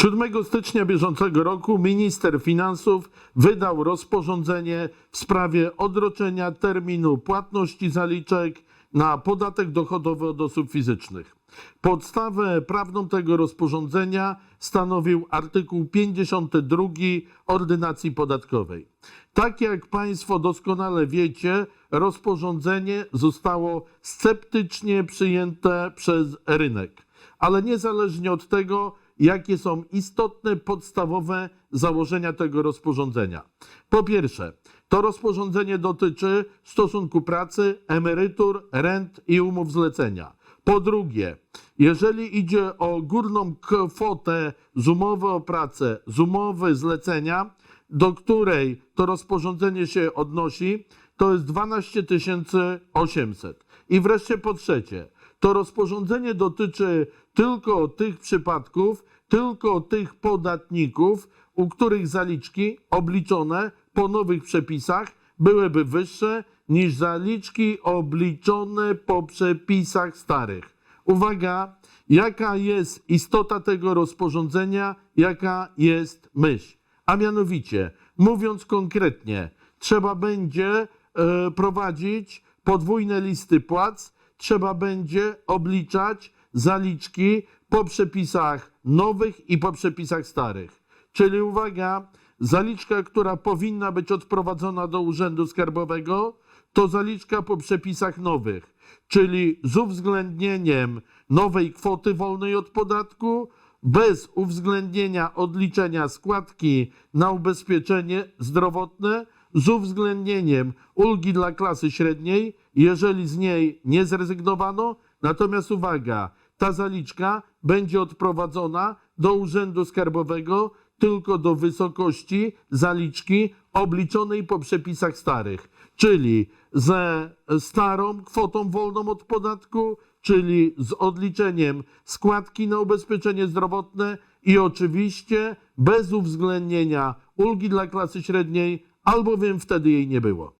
7 stycznia bieżącego roku minister finansów wydał rozporządzenie w sprawie odroczenia terminu płatności zaliczek na podatek dochodowy od osób fizycznych. Podstawę prawną tego rozporządzenia stanowił artykuł 52 Ordynacji Podatkowej. Tak jak Państwo doskonale wiecie, rozporządzenie zostało sceptycznie przyjęte przez rynek, ale niezależnie od tego, jakie są istotne, podstawowe założenia tego rozporządzenia. Po pierwsze, to rozporządzenie dotyczy stosunku pracy, emerytur, rent i umów zlecenia. Po drugie, jeżeli idzie o górną kwotę z umowy o pracę, z umowy zlecenia, do której to rozporządzenie się odnosi, to jest 12 800. I wreszcie po trzecie, to rozporządzenie dotyczy tylko tych przypadków, tylko tych podatników, u których zaliczki obliczone po nowych przepisach byłyby wyższe niż zaliczki obliczone po przepisach starych. Uwaga, jaka jest istota tego rozporządzenia, jaka jest myśl. A mianowicie, mówiąc konkretnie, trzeba będzie e, prowadzić podwójne listy płac, trzeba będzie obliczać zaliczki po przepisach nowych i po przepisach starych. Czyli uwaga, zaliczka, która powinna być odprowadzona do Urzędu Skarbowego, to zaliczka po przepisach nowych, czyli z uwzględnieniem nowej kwoty wolnej od podatku, bez uwzględnienia odliczenia składki na ubezpieczenie zdrowotne, z uwzględnieniem ulgi dla klasy średniej, jeżeli z niej nie zrezygnowano. Natomiast uwaga, ta zaliczka będzie odprowadzona do Urzędu Skarbowego tylko do wysokości zaliczki obliczonej po przepisach starych, czyli ze starą kwotą wolną od podatku, czyli z odliczeniem składki na ubezpieczenie zdrowotne i oczywiście bez uwzględnienia ulgi dla klasy średniej, albowiem wtedy jej nie było.